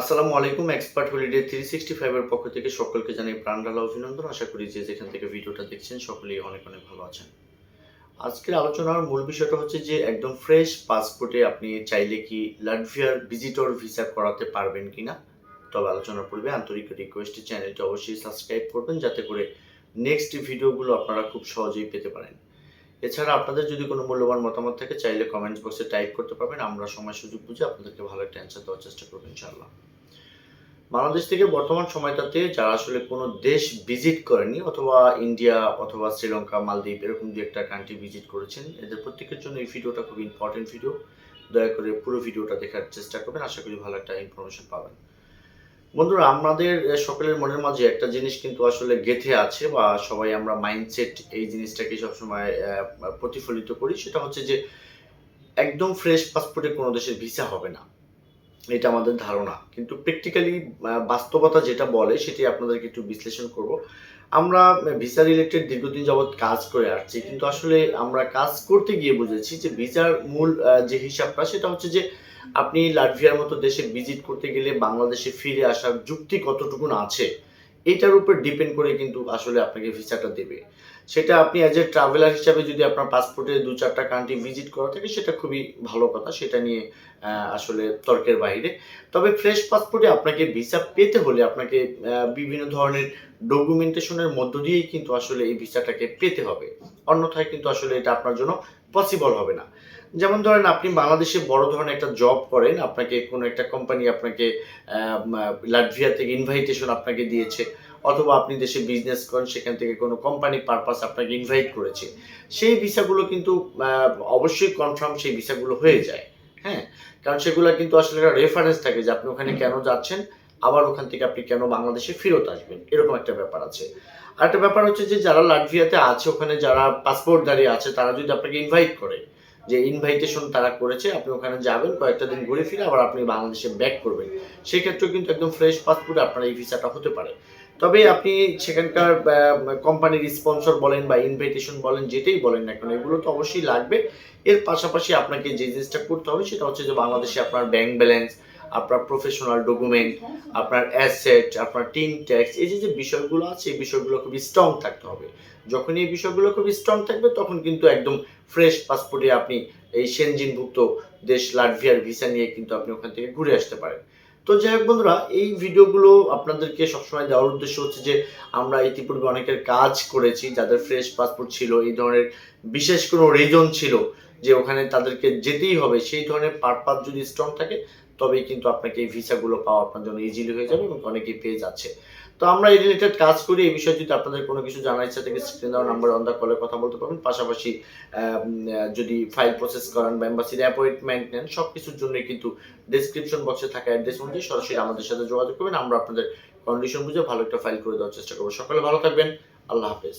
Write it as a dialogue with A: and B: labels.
A: আসসালামু আলাইকুম expert holiday three sixty ফাইভের পক্ষ থেকে সকলকে জানাই প্রাণডালা অভিনন্দন। আশা করি যে যেখান থেকে ভিডিওটা দেখছেন সকলেই অনেক অনেক ভালো আছেন। আজকের আলোচনার মূল বিষয়টা হচ্ছে যে একদম ফ্রেশ পাসপোর্টে আপনি চাইলে কি লাটভিয়ার ভিজিটর ভিসা করাতে পারবেন কিনা? তবে আলোচনার পূর্বে আন্তরিক রিকোয়েস্ট চ্যানেলটি অবশ্যই সাবস্ক্রাইব করবেন, যাতে করে নেক্সট ভিডিওগুলো আপনারা খুব সহজেই পেতে পারেন। এছাড়া আপনাদের যদি কোনো মূল্যবান মতামত থাকে, চাইলে কমেন্টস বক্সে টাইপ করতে পারবেন। আমরা সময় সুযোগ বুঝে আপনাদেরকে ভালো একটা অ্যান্সার দেওয়ার চেষ্টা করব, ইনশাআল্লাহ। বাংলাদেশ থেকে বর্তমান সময়টাতে যারা আসলে কোনো দেশ ভিজিট করেনি, অথবা ইন্ডিয়া অথবা শ্রীলঙ্কা মালদ্বীপ এরকম দু একটা কান্ট্রি ভিজিট করেছেন, এদের প্রত্যেকের জন্য এই ভিডিওটা খুব ইম্পর্টেন্ট ভিডিও দয়া করে পুরো ভিডিওটা দেখার চেষ্টা করবেন। আশা করি ভালো একটা ইনফরমেশন পাবেন। বন্ধুরা, আমাদের সকলের মনের মাঝে একটা জিনিস কিন্তু আসলে গেথে আছে বা সবাই আমরা মাইন্ডসেট এই জিনিসটাকে সবসময় প্রতিফলিত করি। সেটা হচ্ছে যে, একদম ফ্রেশ পাসপোর্টে কোনো দেশের ভিসা হবে না। এটা আমাদের ধারণা। কিন্তু প্র্যাকটিক্যালি বাস্তবতা যেটা বলে সেটি আপনাদেরকে একটু বিশ্লেষণ করব। আমরা ভিসা রিলেটেড দীর্ঘদিন যাবৎ কাজ করে আসছি, কিন্তু আসলে আমরা কাজ করতে গিয়ে বুঝেছি যে ভিসার মূল যে হিসাবটা সেটা হচ্ছে যে আপনি লাটভিয়ার মতো দেশে ভিজিট করতে গেলে বাংলাদেশে ফিরে আসার যুক্তি কতটুকুন আছে। এটার উপর ডিপেন্ড করে কিন্তু আসলে আপনাকে ভিসাটা দেবে। সেটা আপনি অ্যাজ এ ট্রাভেলার হিসাবে যদি আপনার পাসপোর্টে দু চারটা কান্ট্রি ভিজিট করা থাকে, সেটা খুবই ভালো কথা। সেটা নিয়ে আসলে তর্কের বাইরে। তবে ফ্রেশ পাসপোর্টে আপনাকে ভিসা পেতে হলে আপনাকে বিভিন্ন ধরনের ডকুমেন্টেশনের মধ্য দিয়েই কিন্তু আসলে এই ভিসাটাকে পেতে হবে। অন্যথায় কিন্তু আসলে এটা আপনার জন্য পসিবল হবে না। যেমন ধরেন আপনি বাংলাদেশে বড় ধরনের একটা জব করেন, আপনাকে কোনো একটা কোম্পানি আপনাকে লাটভিয়া থেকে ইনভাইটেশন আপনাকে দিয়েছে, অথবা আপনি দেশে বিজনেস করেন, সেখান থেকে কোনো কোম্পানি পারপাস আপনাকে ইনভাইট করেছে। সেই ভিসাগুলো কিন্তু অবশ্যই কনফার্ম সেই ভিসাগুলো হয়ে যায়। হ্যাঁ? কারণ সেগুলো কিন্তু আসলে একটা রেফারেন্স থাকে যে আপনি ওখানে কেন যাচ্ছেন আবার ওখান থেকে আপনি কেন বাংলাদেশে ফেরত আসবেন? এরকম একটা ব্যাপার আছে। আর একটা ব্যাপার হচ্ছে যে, যারা লাটভিয়াতে আছে, ওখানে যারা পাসপোর্ট দাঁড়িয়ে আছে, তারা যদি আপনাকে ইনভাইট করে, যে ইনভাইটেশন তারা করেছে, আপনি ওখানে যাবেন, কয়েকটা দিন ঘুরে ফিরে আবার আপনি বাংলাদেশে ব্যাক করবেন। সেক্ষেত্রেও কিন্তু একদম ফ্রেশ পাসপোর্টে আপনার এই ভিসাটা হতে পারে। তবে আপনি সেখানকার কোম্পানির স্পন্সর বলেন বা ইনভাইটেশন বলেন, যেটাই বলেন না কেন, এগুলো তো অবশ্যই লাগবে। এর পাশাপাশি আপনাকে যে জিনিসটা করতে হবে, সেটা হচ্ছে যে, বাংলাদেশে আপনার ব্যাংক ব্যালেন্স আপনার প্রফেশনাল ডকুমেন্ট আপনার অ্যাসেট আপনার টিন ট্যাক্স এই যে যে বিষয়গুলো আছে, এই বিষয়গুলো খুবই স্ট্রং থাকতে হবে। যখন এই বিষয়গুলো খুবই স্ট্রং থাকবে, তখন কিন্তু একদম ফ্রেশ পাসপোর্টে আপনি এই সেনজিনভুক্ত দেশ লাটভিয়ার ভিসা নিয়ে কিন্তু আপনি ওখান থেকে ঘুরে আসতে পারেন। তো যাই হোক বন্ধুরা, এই ভিডিওগুলো আপনাদেরকে সবসময় দেওয়ার উদ্দেশ্য হচ্ছে যে, আমরা ইতিপূর্বে অনেকের কাজ করেছি, যাদের ফ্রেশ পাসপোর্ট ছিল, এই ধরনের বিশেষ কোনো রিজন ছিল যে, ওখানে তাদেরকে যেতেই হবে, সেই ধরনের পারপাস যদি স্ট্রং থাকে তবেই কিন্তু আপনাকে এই ভিসাগুলো পাওয়া আপনার জন্য ইজিলি হয়ে যাবে এবং অনেকেই পেয়ে যাচ্ছে। তো আমরা এই রিলেটেড কাজ করি, এই বিষয়ে যদি আপনাদের কোনো কিছু জানার ইচ্ছা থেকে স্ক্রিন দেওয়া নাম্বার অন দ্য কলে কথা বলতে পারবেন। পাশাপাশি যদি ফাইল প্রসেস করান বা এম্বাসির অ্যাপয়েন্টমেন্ট নেন সব কিছুর জন্য কিন্তু ডিসক্রিপশন বক্সে থাকা অ্যাড্রেস অনুযায়ী সরাসরি আমাদের সাথে যোগাযোগ করবেন। আমরা আপনাদের কন্ডিশন বুঝে ভালো একটা ফাইল করে দেওয়ার চেষ্টা করব। সকালে ভালো থাকবেন। আল্লাহ হাফেজ।